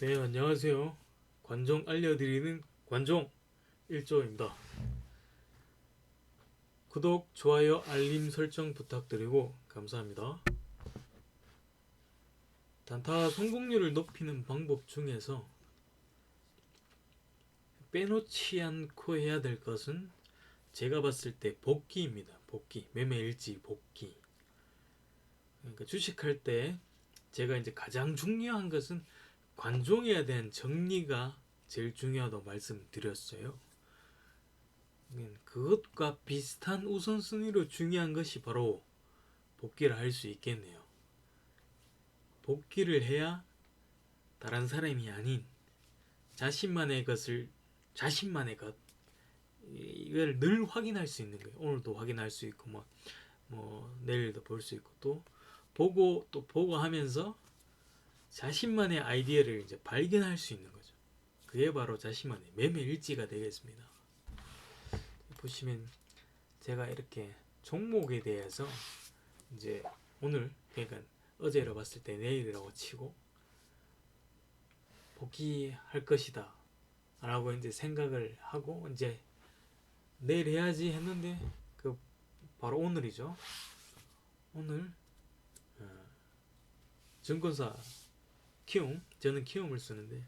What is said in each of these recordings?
네, 안녕하세요. 관종 알려드리는 관종 1조입니다. 구독, 좋아요, 알림 설정 부탁드리고 감사합니다. 단타 성공률을 높이는 방법 중에서 빼놓지 않고 해야 될 것은 제가 봤을 때 복귀입니다. 복귀, 매매 일지 복귀. 그러니까 주식할 때 제가 이제 가장 중요한 것은 관종에 대한 정리가 제일 중요하다고 말씀드렸어요. 음, 그것과 비슷한 우선순위로 중요한 것이 바로 복귀를 할 수 있겠네요. 복귀를 해야 다른 사람이 아닌 자신만의 것을 자신만의 것 이- 이걸 늘 확인할 수 있는 거예요. 오늘도 확인할 수 있고 뭐, 뭐 내일도 볼 수 있고 또 보고 또 보고 하면서 자신만의 아이디어를 이제 발견할 수 있는 거죠. 그게 바로 자신만의 매매 일지가 되겠습니다. 보시면 제가 이렇게 종목에 대해서 이제 오늘 그러니까 어제로 봤을 때 내일이라고 치고 복귀할 것이다 라고 이제 생각을 하고 이제 내일 해야지 했는데 그 바로 오늘이죠. 오늘 어, 증권사 키움 저는 키움을 쓰는데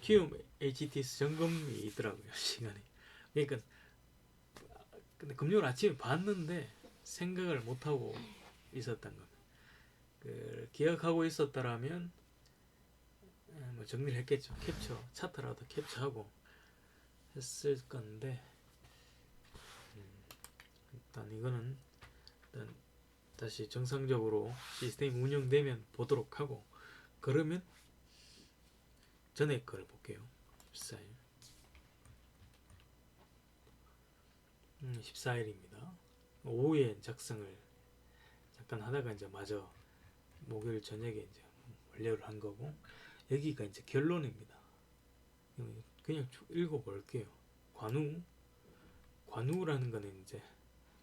키움 HTS 점검이 있더라고요 시간에 그러니까 근데 금요일 아침에 봤는데 생각을 못 하고 있었던 겁니다. 그 기억하고 있었다라면 에, 뭐 정리를 했겠죠. 캡처 차트라도 캡처하고 했을 건데 음, 일단 이거는 일단 다시 정상적으로 시스템이 운영되면 보도록 하고 그러면 전에 거를 볼게요. 14일. 음, 14일입니다. 오후에 작성을 잠깐 하다가 이제 마저 목요일 저녁에 이제 완료를 한 거고 여기가 이제 결론입니다. 음, 그냥 쭉 읽어볼게요. 관우 관우라는 거는 이제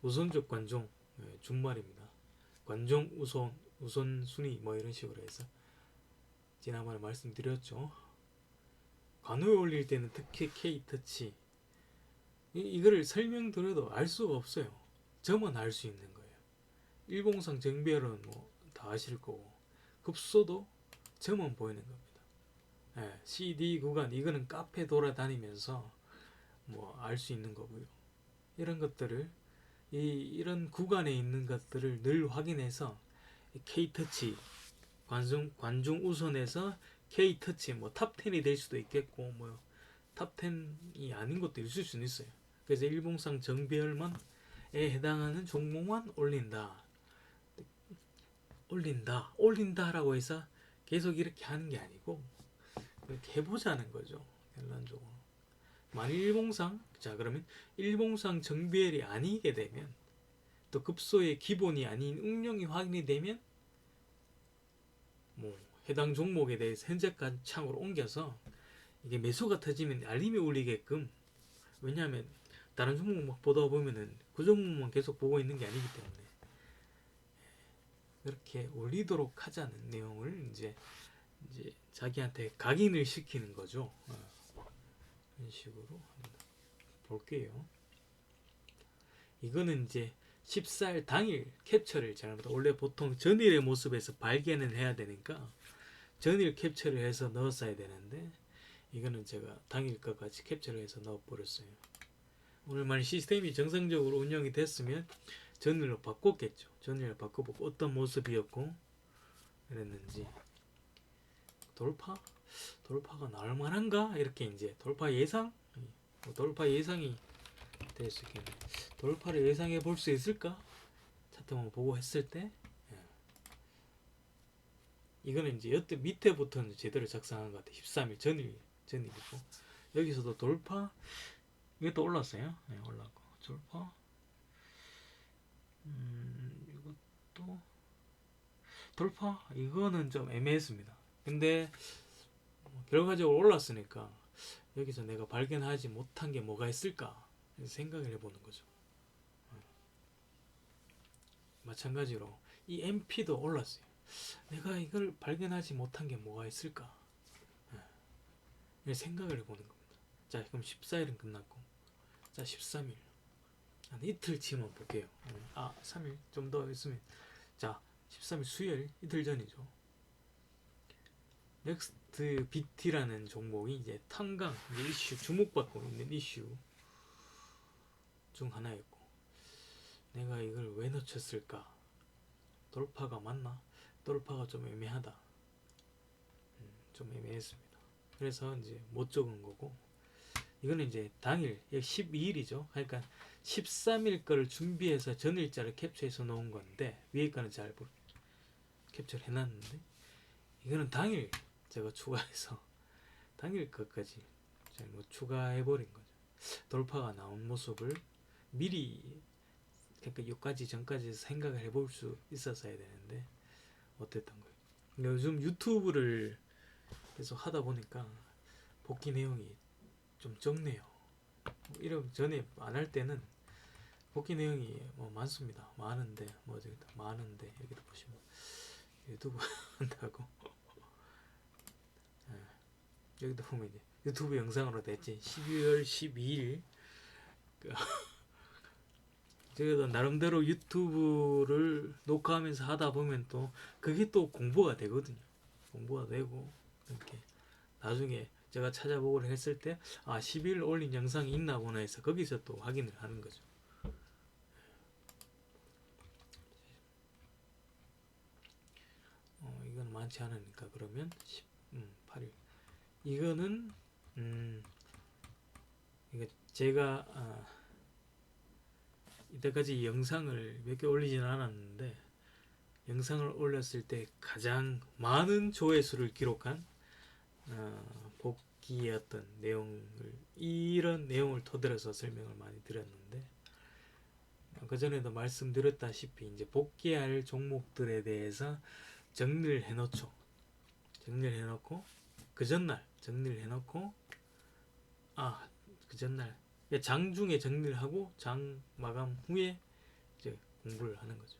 우선적 관종 예, 준말입니다. 관종 우선 우선 순위 뭐 이런 식으로 해서 지난번에 말씀드렸죠. 관우에 올릴 때는 특히 K 터치 이, 이거를 설명드려도 알 수가 없어요. 저만 알 수 있는 거예요. 일봉상 정배열은 뭐 다 아실 거고 급소도 저만 보이는 겁니다. 예, CD 구간 이거는 카페 돌아다니면서 뭐 알 수 있는 거고요. 이런 것들을 이 이런 구간에 있는 것들을 늘 확인해서 K 터치 관중 관중 우선에서 K 터치 뭐 탑 10이 될 수도 있겠고 뭐 탑 10이 아닌 것도 있을 수는 있어요. 그래서 일봉상 정배열만에 해당하는 종목만 올린다. 올린다. 올린다라고 해서 계속 이렇게 하는 게 아니고 이렇게 해보자는 거죠. 결론적으로. 만일 일봉상 자 그러면 일봉상 정배열이 아니게 되면 또 급소의 기본이 아닌 응용이 확인이 되면 뭐 해당 종목에 대해서 현재까지 창으로 옮겨서 이게 매수가 터지면 알림이 울리게끔 왜냐하면 다른 종목 막 보다 보면은 그 종목만 계속 보고 있는 게 아니기 때문에 이렇게 올리도록 하자는 내용을 이제 이제 자기한테 각인을 시키는 거죠. 어. 이런 식으로 볼게요. 이거는 이제 14일 당일 캡처를 잘못 원래 보통 전일의 모습에서 발견을 해야 되니까 전일 캡처를 해서 넣었어야 되는데 이거는 제가 당일 것까지 캡처를 해서 넣어 버렸어요. 오늘 만 시스템이 정상적으로 운영이 됐으면 전일로 바꿨겠죠. 전일로 바꿔보고 어떤 모습이었고 그랬는지 돌파 돌파가 나올 만한가 이렇게 이제 돌파 예상 뭐 돌파 예상이 될 수 있겠네. 돌파를 예상해 볼 수 있을까? 차트만 보고 했을 때 예. 이거는 이제 여태 밑에부터는 제대로 작성한 것 같아. 13일 전일 전일이고 여기서도 돌파 이것도 올랐어요. 네, 올랐고 돌파 음 이것도 돌파 이거는 좀 애매했습니다. 근데 뭐 결과적으로 올랐으니까 여기서 내가 발견하지 못한 게 뭐가 있을까 생각을 해보는 거죠. 어. 마찬가지로 이 MP도 올랐어요. 내가 이걸 발견하지 못한 게 뭐가 있을까? 생각을 해보는 겁니다. 자, 그럼 14일은 끝났고, 자, 13일. 한 이틀치만 볼게요. 아, 3일 좀 더 있으면, 자, 13일 수요일 이틀 전이죠. 넥스트 BT라는 종목이 이제 탄강 이슈 주목받고 있는 이슈 중 하나였고, 내가 이걸 왜 놓쳤을까? 돌파가 맞나? 돌파가 좀 애매하다. 음, 좀 애매했습니다. 그래서 이제 못 적은 거고 이거는 이제 당일 12일이죠. 그러니까 13일 거를 준비해서 전일자를 캡처해서 놓은 건데 위에 거는 잘 보- 캡처를 해놨는데 이거는 당일 제가 추가해서 당일 것까지 잘못 추가해버린 거죠. 돌파가 나온 모습을 미리 그러니까 여기까지 전까지 생각을 해볼 수 있었어야 되는데 어땠던 거예요. 그러니까 요즘 유튜브를 계속 하다 보니까 복귀 내용이 좀 적네요. 뭐 이런 전에 안 할 때는 복귀 내용이 뭐 많습니다. 많은데 뭐 저기 많은데 여기도 보시면 유튜브 한다고 예. 여기도 보면 이제 유튜브 영상으로 됐지 12월 12일 그 제가 나름대로 유튜브를 녹화하면서 하다 보면 또 그게 또 공부가 되거든요. 공부가 되고 이렇게 나중에 제가 찾아보고 했을 때 아 10일 올린 영상이 있나 보나 해서 거기서 또 확인을 하는 거죠. 어 이건 많지 않으니까 그러면 10, 음, 8일 이거는 음 이거 제가 아, 이때까지 영상을 몇 개 올리진 않았는데 영상을 올렸을 때 가장 많은 조회수를 기록한 어, 어떤 내용을 이런 내용을 토대로서 설명을 많이 드렸는데 그 전에도 말씀드렸다시피 이제 복귀할 종목들에 대해서 정리를 해놓죠. 정리를 해놓고 그 전날 정리를 해놓고 아그 전날 예, 장 중에 정리를 하고 장 마감 후에 이제 공부를 하는 거죠.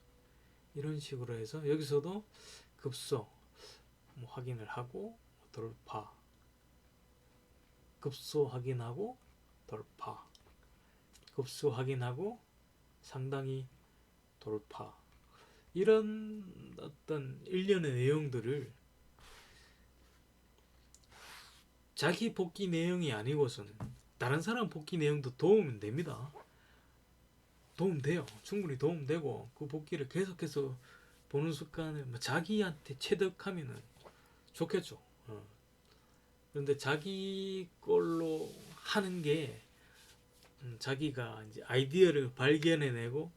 이런 식으로 해서 여기서도 급소 뭐 확인을 하고 돌파. 급소 확인하고 돌파. 급소 확인하고 상당히 돌파. 이런 어떤 일련의 내용들을 자기 복귀 내용이 아니고서는 다른 사람 복귀 내용도 도움은 됩니다. 도움 돼요. 충분히 도움 되고 그 복귀를 계속해서 보는 습관을 뭐 자기한테 체득하면은 좋겠죠. 어. 그런데 자기 걸로 하는 게 음, 자기가 이제 아이디어를 발견해내고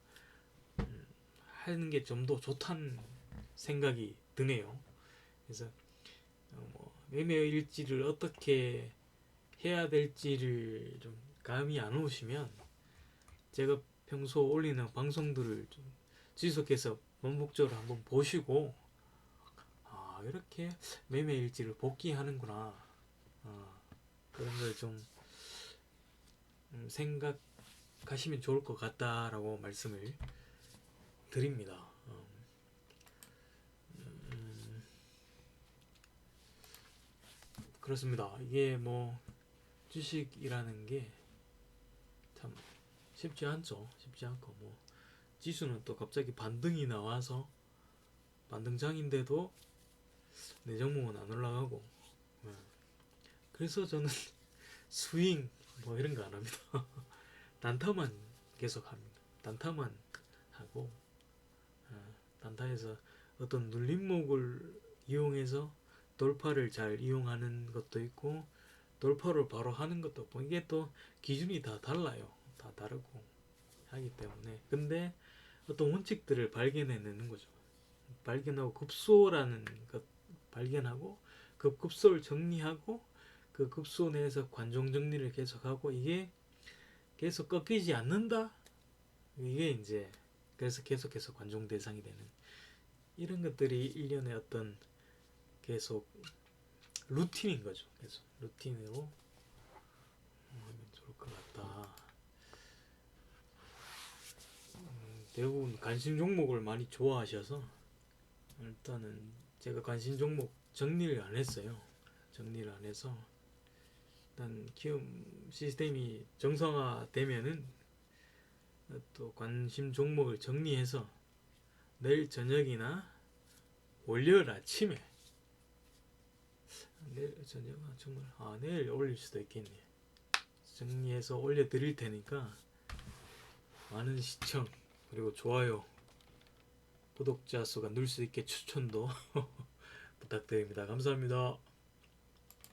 음, 하는 게 좀 더 좋다는 생각이 드네요. 그래서 어, 뭐 매매 일지를 어떻게 해야 될지를 좀 감이 안 오시면 제가 평소 올리는 방송들을 좀 지속해서 반복적으로 한번 보시고 아 이렇게 매매 일지를 복귀하는구나 아, 그런 걸좀 음, 생각하시면 좋을 것 같다라고 말씀을 드립니다. 음, 음, 그렇습니다. 이게 뭐 주식이라는 게 참 쉽지 않죠. 쉽지 않고 뭐 지수는 또 갑자기 반등이 나와서 반등장인데도 내 종목은 안 올라가고 예. 그래서 저는 스윙 뭐 이런 거 안 합니다. 단타만 계속 합니다. 단타만 하고 어, 단타에서 어떤 눌림목을 이용해서 돌파를 잘 이용하는 것도 있고 돌파를 바로 하는 것도 있고 이게 또 기준이 다 달라요. 다 다르고 하기 때문에 근데 어떤 원칙들을 발견해내는 거죠. 발견하고 급소라는 것 발견하고 그 급소를 정리하고 그 급소 내에서 관종 정리를 계속하고 이게 계속 꺾이지 않는다. 이게 이제 그래서 계속해서 관종 대상이 되는 이런 것들이 일련의 어떤 계속 루틴인 거죠. 계속 루틴으로 하면 좋을 것 같다. 음, 대부분 관심 종목을 많이 좋아하셔서 일단은 제가 관심 종목 정리를 안 했어요. 정리를 안 해서 일단 키움 시스템이 정상화되면은 또 관심 종목을 정리해서 내일 저녁이나 월요일 아침에 내일 저녁 아 정말. 아 내일 올릴 수도 있겠네. 정리해서 올려드릴 테니까 많은 시청 그리고 좋아요 구독자 수가 늘 수 있게 추천도 부탁드립니다. 감사합니다.